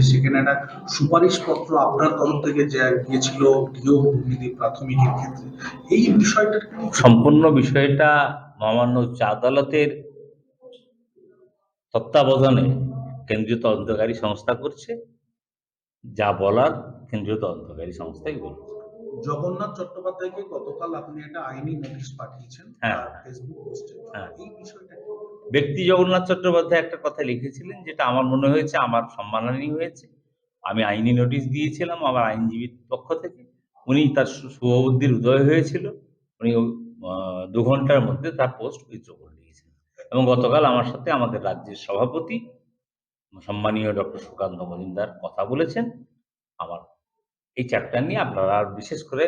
হয়েছে সেখানে একটা সুপারিশপত্র আপনার তরফ থেকে যা গিয়েছিল দুর্নীতি প্রাথমিকের ক্ষেত্রে এই বিষয়টা সম্পূর্ণ বিষয়টা মহামান্য উচ্চ আদালতের তত্ত্বাবধানে কেন্দ্রীয় তদন্তকারী সংস্থা করছে যা বলার কেন্দ্রীয় তদন্তকারী সংস্থাই বলছে জগন্নাথ চট্টোপাধ্যায়কে গতকাল আপনি একটা আইনি নোটিশ পাঠিয়েছেন হ্যাঁ। ফেসবুক পোস্টে হ্যাঁ। এই বিষয়টা? ব্যক্তি জগন্নাথ চট্টোপাধ্যায় একটা কথা লিখেছিলেন যেটা আমার মনে হয়েছে, আমার সম্মানহানি হয়েছে। আমি আইনি নোটিশ দিয়েছিলাম আমার আইনজীবীর পক্ষ থেকে। উনি তার শুভবুদ্ধির উদয় হয়েছিল। উনি দু ঘণ্টার মধ্যে তার পোস্ট উইথড্র করে দিয়েছিলেন। এবং গতকাল আমার সাথে আমাদের রাজ্যের সভাপতি, সম্মানীয় ডক্টর সুকান্ত মজুমদার কথা বলেছেন। আমার এই চ্যাপ্টার নিয়ে আপনারা আর বিশেষ করে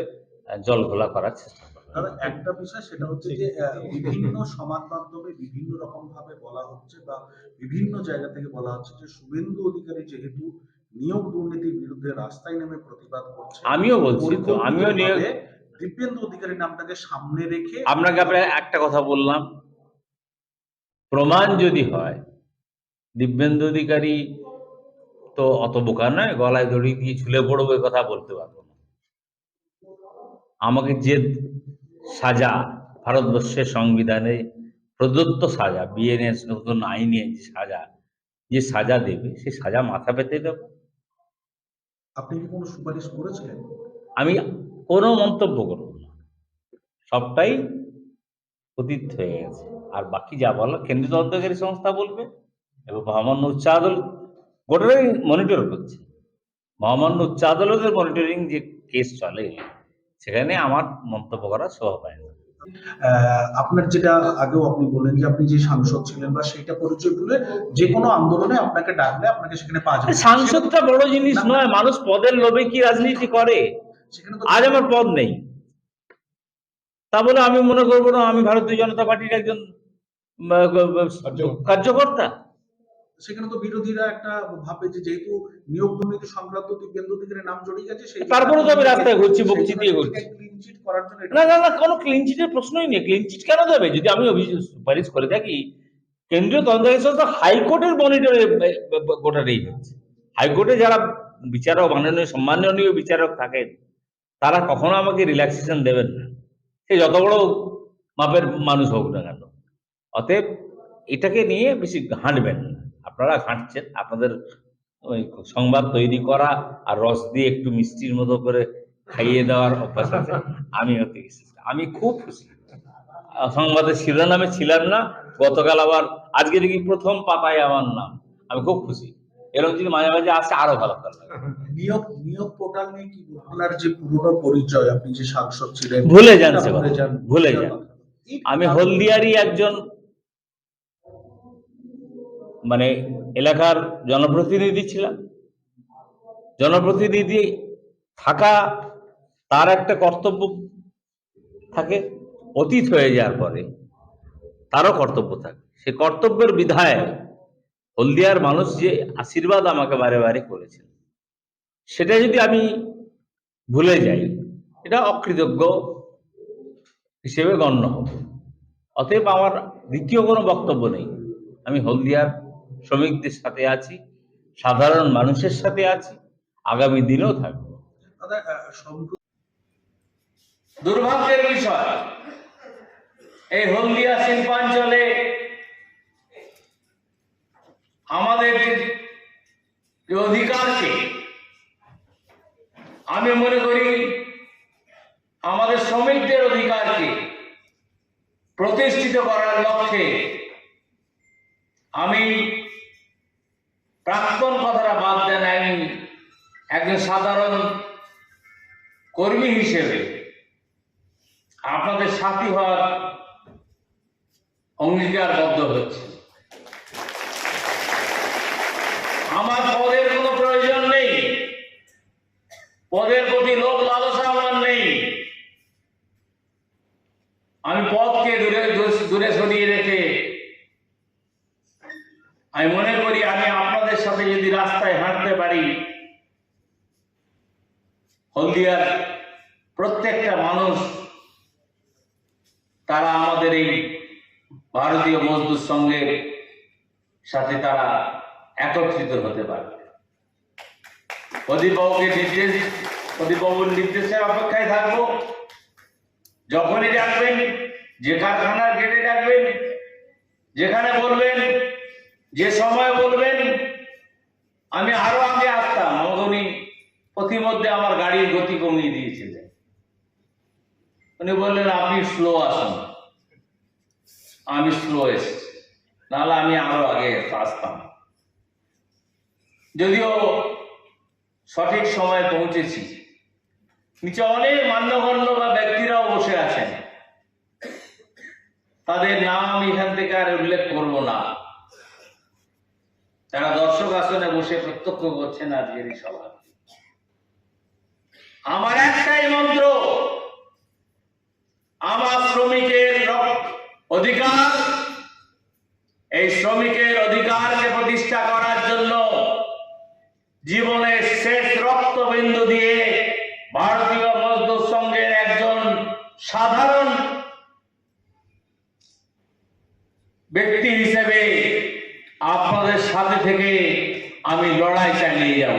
জল ঘোলা করার চেষ্টা দাদা একটা বিষয় সেটা হচ্ছে যে বিভিন্ন সমাজ মাধ্যমে বিভিন্ন রকম ভাবে বলা হচ্ছে বা বিভিন্ন জায়গা থেকে বলা হচ্ছে যে শুভেন্দু অধিকারী যেহেতু নিয়োগ দুর্নীতির বিরুদ্ধে রাস্তায় নেমে প্রতিবাদ করছে আমিও বলছি তো আমিও নিয়োগ দিব্যেন্দু অধিকারী নামটাকে সামনে রেখে আপনাকে আপনার একটা কথা বললাম। প্রমাণ যদি হয় দিব্যেন্দু অধিকারী তো অত বোকা নয় গলায় দড়ি দিয়ে ঝুলে পড়ব কথা বলতে পারব না। আমাকে যে সাজা ভারতবর্ষের সংবিধানে প্রদত্ত সাজা বিএনএস নতুন আইনে যে সাজা যে সাজা দেবে সে সাজা মাথা পেতে দেব। আপনি কি কোনো সুপারিশ করেছিলেন? আমি কোনো মন্তব্য করব না। সবটাই অতীত হয়ে গেছে। আর বাকি যা বলার কেন্দ্রীয় তদন্তকারী সংস্থা বলবে এবং মহামান্য উচ্চ আদালত গোটাটাই মনিটর করছে। মহামান্য উচ্চ আদালতের মনিটরিং যে কেস চলে সেখানে আমার মন্তব্য করার শোভা পায় না। আপনার যেটা আগেও আপনি বললেন যে আপনি যে সাংসদ ছিলেন বা সেইটা পরিচয় তুলে যে কোনো আন্দোলনে আপনাকে ডাকলে আপনাকে সেখানে পাওয়া যাবে। সাংসদটা বড় জিনিস নয় মানুষ পদের লোভে কি রাজনীতি করে? সেখানে আজ আমার পদ নেই। তা বলে আমি মনে করব না আমি ভারতীয় জনতা পার্টির একজন কার্যকর্তা? সেখানে তো বিরোধীরা একটা ভাবে যে যেহেতু নিয়োগ দুর্নীতি সংক্রান্ত দিব্যেন্দু অধিকারীর নাম জড়িয়ে গেছে সেই তারপরে তো আমি রাস্তায় ঘুরছি, বকছি দিয়ে ঘুরছি। ক্লিন চিট করার জন্য না না না কোনো ক্লিন চিটের প্রশ্নই নেই। ক্লিন চিট কেন দেবে? যদি আমি অভিযোগ সুপারিশ করে থাকি কেন্দ্রীয় তদন্তকারী সংস্থা হাইকোর্টের মনিটরে গোটাটাই হচ্ছে। হাইকোর্টে যারা বিচারক মাননীয় সম্মাননীয় বিচারক থাকেন তারা কখনো আমাকে রিল্যাক্সেশন দেবেন না। সে যত বড় মাপের মানুষ হোক না কেন। অতএব এটাকে নিয়ে বেশি ঘাঁটবেন না। আপনারা ঘাঁটছেন আপনাদের ওই সংবাদ তৈরি করা আর রস দিয়ে একটু মিষ্টির মতো করে খাইয়ে দেওয়ার অভ্যাস আছে আমি হতে গেছি আমি খুব খুশি। সংবাদের শিরোনামে ছিলাম না গতকাল আবার আজকে দেখি প্রথম পাতায় আমার নাম। আমি খুব খুশি। এরকম যদি মাঝে মাঝে আসে আরও ভালো নিয়োগ নিয়োগ পোর্টাল নিয়ে কি আপনার যে পুরনো পরিচয় আপনি যে সাংসদ ছিলেন ভুলে যান ভুলে যান। ভুলে যান। আমি হলদিয়ারই একজন মানে এলাকার জনপ্রতিনিধি ছিলাম। জনপ্রতিনিধি থাকা তার একটা কর্তব্য থাকে, অতীত হয়ে যাওয়ার পরে তারও কর্তব্য থাকে। সে কর্তব্যের বিধায় হলদিয়ার মানুষ যে আশীর্বাদ আমাকে বারে বারে করেছেন সেটা যদি আমি ভুলে যাই, এটা অকৃতজ্ঞ হিসেবে গণ্য হবে। অতএব আমার দ্বিতীয় কোনো বক্তব্য নেই। আমি হলদিয়ার শ্রমিকদের সাথে আছি, সাধারণ মানুষের সাথে আছি, আগামী দিনেও থাকব। দুর্ভাগ্যের বিষয়, এই হলদিয়া শিল্পাঞ্চলে আমাদের যে অধিকারকে আমি মনে করি আমাদের শ্রমিকদের অধিকারকে প্রতিষ্ঠিত করার লক্ষ্যে আমি প্রাক্তন কথাটা বাদ দেন আমি। একজন সাধারণ কর্মী হিসেবে আপনাদের সাথী হওয়ার অঙ্গীকারবদ্ধ হচ্ছে। আমার পদের কোনো প্রয়োজন নেই। পদের প্রতি লোক লালসা আমার নেই। আমি পদকে দূরে দূরে সরিয়ে রেখে আমি মনে করি আমি আপনাদের সাথে যদি রাস্তায় হাঁটতে পারি হলদিয়ার প্রত্যেকটা মানুষ, তারা আমাদের এই ভারতীয় মজদুর সঙ্গে সাথে তারা একত্রিত হতে পারবে প্রদীপবাবুকে নির্দেশ প্রদীপবাবুর নির্দেশের অপেক্ষায় থাকব। যখনই ডাকবেন, যে কারখানার গেটে ডাকবেন, যেখানে বলবেন, যে সময় বলবেন, আমি আরও আগে প্রতিমধ্যে আমার গাড়ির গতি কমিয়ে দিয়েছিলেন। উনি বললেন, আপনি স্লো আসুন। আমি স্লো এসেছি। নাহলে আমি আরও আগে আসতাম। যদিও সঠিক সময়ে পৌঁছেছি। নিচে অনেক মান্যগণ্য বা ব্যক্তিরাও বসে আছেন। তাদের নাম এখান থেকে আর উল্লেখ করব না। তারা দর্শক আসনে বসে প্রত্যক্ষ করছেন আজকের এই সভা। আমার একটাই মন্ত্র, আমার শ্রমিকের অধিকার। এই শ্রমিকের অধিকারকে প্রতিষ্ঠা করার জন্য জীবনের শেষ রক্তবিন্দু দিয়ে ভারতীয় মজদুর সংঘের একজন সাধারণ ব্যক্তি হিসেবে আপনাদের সাথে থেকে আমি লড়াই চালিয়ে যাব।